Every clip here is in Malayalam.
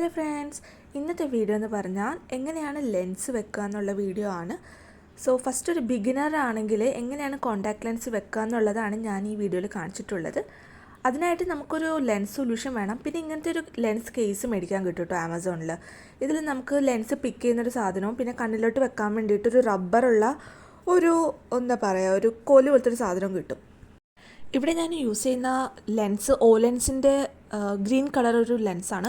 ഹലോ ഫ്രണ്ട്സ് ഇന്നത്തെ വീഡിയോ എന്ന് പറഞ്ഞാൽ എങ്ങനെയാണ് ലെൻസ് വെക്കുക എന്നുള്ള വീഡിയോ ആണ്. സോ ഫസ്റ്റ് ഒരു ബിഗിനർ ആണെങ്കിൽ എങ്ങനെയാണ് കോണ്ടാക്ട് ലെൻസ് വെക്കുക എന്നുള്ളതാണ് ഞാൻ ഈ വീഡിയോയിൽ കാണിച്ചിട്ടുള്ളത്. അതിനായിട്ട് നമുക്കൊരു ലെൻസ് സൊല്യൂഷൻ വേണം. പിന്നെ ഇങ്ങനത്തെ ഒരു ലെൻസ് കേസ് മേടിക്കാൻ കിട്ടും കേട്ടോ ആമസോണിൽ ഇതിൽ നമുക്ക് ലെൻസ് പിക്ക് ചെയ്യുന്നൊരു സാധനവും പിന്നെ കണ്ണിലോട്ട് വെക്കാൻ വേണ്ടിയിട്ടൊരു റബ്ബറുള്ള ഒരു എന്താ പറയുക ഒരു കോൽ പോലത്തെ ഒരു സാധനവും കിട്ടും. ഇവിടെ ഞാൻ യൂസ് ചെയ്യുന്ന ലെൻസ് ഓ ലെൻസിന്റെ ഗ്രീൻ കളർ ഒരു ലെൻസാണ്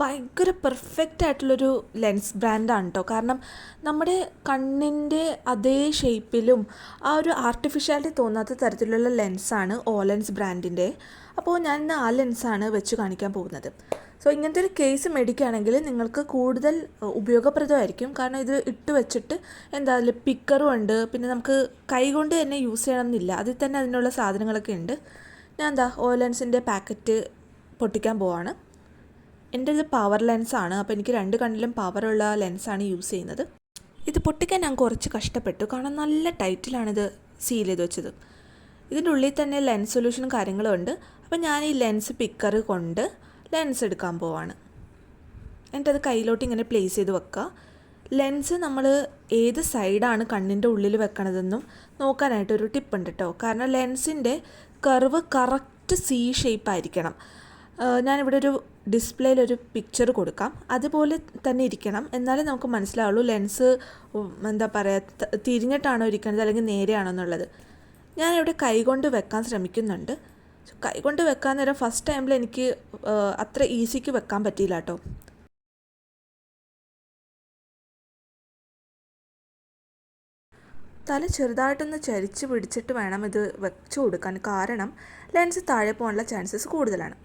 ഭയങ്കര പെർഫെക്റ്റ് ആയിട്ടുള്ളൊരു ലെൻസ് ബ്രാൻഡാണ് കേട്ടോ കാരണം നമ്മുടെ കണ്ണിന്റെ അതേ ഷേപ്പിലും ആ ഒരു ആർട്ടിഫിഷ്യാലിറ്റി തോന്നാത്ത തരത്തിലുള്ള ലെൻസാണ് ഓ ലെൻസ് ബ്രാൻഡിന്റെ അപ്പോൾ ഞാൻ ആ ലെൻസാണ് വെച്ച് കാണിക്കാൻ പോകുന്നത്. സോ ഇങ്ങനത്തെ ഒരു കേസ് മേടിക്കുകയാണെങ്കിൽ നിങ്ങൾക്ക് കൂടുതൽ ഉപയോഗപ്രദമായിരിക്കും. കാരണം ഇത് ഇട്ട് വെച്ചിട്ട് എന്താ അതിൽ പിക്കറും ഉണ്ട്. പിന്നെ നമുക്ക് കൈകൊണ്ട് തന്നെ യൂസ് ചെയ്യണമെന്നില്ല. അതിൽ തന്നെ അതിനുള്ള സാധനങ്ങളൊക്കെ ഉണ്ട്. ഞാൻ എന്താ ഓ ലെൻസിന്റെ പാക്കറ്റ് പൊട്ടിക്കാൻ പോവാണ്. എന്റെ ഇത് പവർ ലെൻസാണ് അപ്പോൾ എനിക്ക് രണ്ട് കണ്ണിലും പവറുള്ള ലെൻസാണ് യൂസ് ചെയ്യുന്നത്. ഇത് പൊട്ടിക്കാൻ ഞാൻ കുറച്ച് കഷ്ടപ്പെട്ടു. കാരണം നല്ല ടൈറ്റിലാണിത് സീൽ ചെയ്ത് വെച്ചത്. ഇതിന്റെ ഉള്ളിൽ തന്നെ ലെൻസ് സൊല്യൂഷനും കാര്യങ്ങളും ഉണ്ട്. അപ്പോൾ ഞാൻ ഈ ലെൻസ് പിക്കർ കൊണ്ട് ലെൻസ് എടുക്കാൻ പോവാണ്. എന്നിട്ട് അത് കയ്യിലോട്ട് ഇങ്ങനെ പ്ലേസ് ചെയ്ത് വെക്കുക ലെൻസ് നമ്മൾ ഏത് സൈഡാണ് കണ്ണിന്റെ ഉള്ളിൽ വെക്കണതെന്നും നോക്കാനായിട്ടൊരു ടിപ്പ് ഉണ്ട് കേട്ടോ കാരണം ലെൻസിന്റെ കർവ് കറക്റ്റ് സി ഷേപ്പ് ആയിരിക്കണം. ഞാനിവിടെ ഒരു ഡിസ്പ്ലേയിൽ ഒരു പിക്ചർ കൊടുക്കാം. അതുപോലെ തന്നെ ഇരിക്കണം. എന്നാലേ നമുക്ക് മനസ്സിലാവുള്ളൂ ലെൻസ് എന്താ പറയുക തിരിഞ്ഞിട്ടാണോ ഇരിക്കുന്നത് അല്ലെങ്കിൽ നേരെയാണോ എന്നുള്ളത്. ഞാനിവിടെ കൈകൊണ്ട് വെക്കാൻ ശ്രമിക്കുന്നുണ്ട്. കൈകൊണ്ട് വെക്കാൻ നേരം ഫസ്റ്റ് ടൈമിൽ എനിക്ക് അത്ര ഈസിക്ക് വെക്കാൻ പറ്റിയില്ല കേട്ടോ തല ചെറുതായിട്ടൊന്ന് ചരിച്ച് പിടിച്ചിട്ട് വേണം ഇത് വെച്ച് കൊടുക്കാൻ. കാരണം ലെൻസ് താഴെ പോകാനുള്ള ചാൻസസ് കൂടുതലാണ്.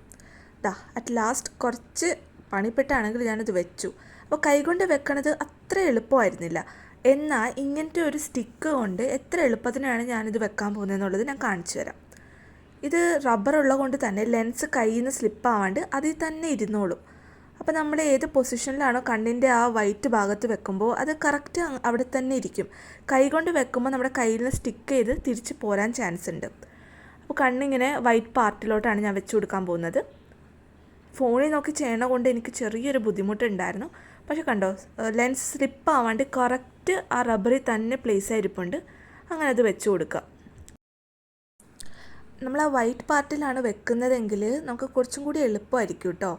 ദാ അറ്റ് ലാസ്റ്റ് കുറച്ച് പണിപ്പെട്ടാണെങ്കിൽ ഞാനത് വെച്ചു. അപ്പോൾ കൈകൊണ്ട് വെക്കണത് അത്ര എളുപ്പമായിരുന്നില്ല. എന്നാൽ ഇങ്ങനത്തെ ഒരു സ്റ്റിക്ക് കൊണ്ട് എത്ര എളുപ്പത്തിനാണ് ഞാനിത് വെക്കാൻ പോകുന്നത് എന്നുള്ളത് ഞാൻ കാണിച്ചു തരാം. ഇത് റബ്ബർ ഉള്ളത് കൊണ്ട് തന്നെ ലെൻസ് കയ്യിൽ നിന്ന് സ്ലിപ്പ് ആവാണ്ട് അതിൽ തന്നെ ഇരുന്നോളും. അപ്പോൾ നമ്മൾ ഏത് പൊസിഷനിലാണോ കണ്ണിന്റെ ആ വൈറ്റ് ഭാഗത്ത് വെക്കുമ്പോൾ അത് കറക്റ്റ് അവിടെ തന്നെ ഇരിക്കും. കൈകൊണ്ട് വെക്കുമ്പോൾ നമ്മുടെ കയ്യിൽ നിന്ന് സ്റ്റിക്ക് ചെയ്ത് തിരിച്ച് പോരാൻ ചാൻസ് ഉണ്ട്. അപ്പോൾ കണ്ണിങ്ങനെ വൈറ്റ് പാർട്ടിലോട്ടാണ് ഞാൻ വെച്ച് കൊടുക്കാൻ പോകുന്നത്. ഫോണിൽ നോക്കി ചെയ്യണ കൊണ്ട് എനിക്ക് ചെറിയൊരു ബുദ്ധിമുട്ടുണ്ടായിരുന്നു പക്ഷെ കണ്ടോ ലെൻസ് സ്ലിപ്പ് ആവാണ്ട് കറക്റ്റ് ആ റബ്ബറിൽ തന്നെ പ്ലേസ് ആയിരിപ്പുണ്ട്. അങ്ങനെ അത് വെച്ച് കൊടുക്കുക. നമ്മൾ ആ വൈറ്റ് പാർട്ടിലാണ് വെക്കുന്നതെങ്കിൽ നമുക്ക് കുറച്ചും കൂടി എളുപ്പമായിരിക്കും കേട്ടോ.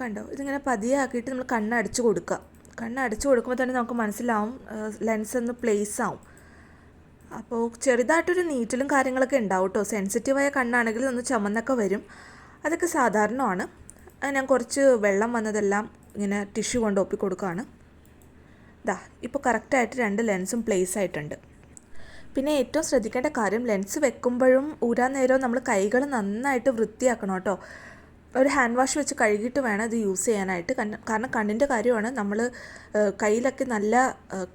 കണ്ടോ? ഇതിങ്ങനെ പതിയെ ആക്കിയിട്ട് നമ്മൾ കണ്ണടച്ച് കൊടുക്കുക. കണ്ണടച്ച് കൊടുക്കുമ്പോൾ തന്നെ നമുക്ക് മനസ്സിലാവും ലെൻസ് ഒന്ന് പ്ലേസ് ആവും. അപ്പോൾ ചെറുതായിട്ടൊരു നീറ്റലും കാര്യങ്ങളൊക്കെ ഉണ്ടാവും കേട്ടോ. സെൻസിറ്റീവായ കണ്ണാണെങ്കിൽ ഒന്ന് ചുമന്നൊക്കെ വരും. അതൊക്കെ സാധാരണമാണ്. ഞാൻ കുറച്ച് വെള്ളം വന്നതെല്ലാം ഇങ്ങനെ ടിഷ്യൂ കൊണ്ട് ഒപ്പി കൊടുക്കുകയാണ് ദാ ഇപ്പോൾ കറക്റ്റായിട്ട് രണ്ട് ലെൻസും പ്ലേസ് ആയിട്ടുണ്ട്. പിന്നെ ഏറ്റവും ശ്രദ്ധിക്കേണ്ട കാര്യം ലെൻസ് വെക്കുമ്പോഴും ഊരാൻ നേരവും നമ്മൾ കൈകൾ നന്നായിട്ട് വൃത്തിയാക്കണം കേട്ടോ. ഒരു ഹാൻഡ് വാഷ് വെച്ച് കഴുകിയിട്ട് വേണം ഇത് യൂസ് ചെയ്യാനായിട്ട്. കാരണം കണ്ണിന്റെ കാര്യമാണ് നമ്മൾ കയ്യിലൊക്കെ നല്ല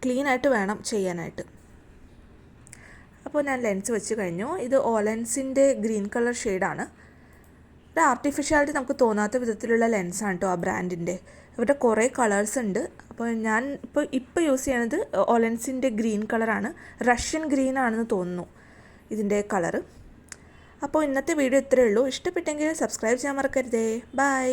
ക്ലീൻ ആയിട്ട് വേണം ചെയ്യാനായിട്ട്. അപ്പോൾ ഞാൻ ലെൻസ് വെച്ച് കഴിഞ്ഞു. ഇത് ഓലൻസിന്റെ ഗ്രീൻ കളർ ഷെയ്ഡാണ് ഒരു ആർട്ടിഫിഷ്യാലിറ്റി നമുക്ക് തോന്നാത്ത വിധത്തിലുള്ള ലെൻസാണ് കേട്ടോ ആ ബ്രാൻഡിന്റെ ഇവരുടെ കുറേ കളേഴ്സ് ഉണ്ട്. അപ്പോൾ ഞാൻ ഇപ്പോൾ ഇപ്പോൾ യൂസ് ചെയ്യണത് ഒലൻസിന്റെ ഗ്രീൻ കളറാണ് റഷ്യൻ ഗ്രീൻ ആണെന്ന് തോന്നുന്നു ഇതിന്റെ കളറ് അപ്പോൾ ഇന്നത്തെ വീഡിയോ ഇത്രയേ ഉള്ളൂ. ഇഷ്ടപ്പെട്ടെങ്കിൽ സബ്സ്ക്രൈബ് ചെയ്യാൻ മറക്കരുതേ. ബൈ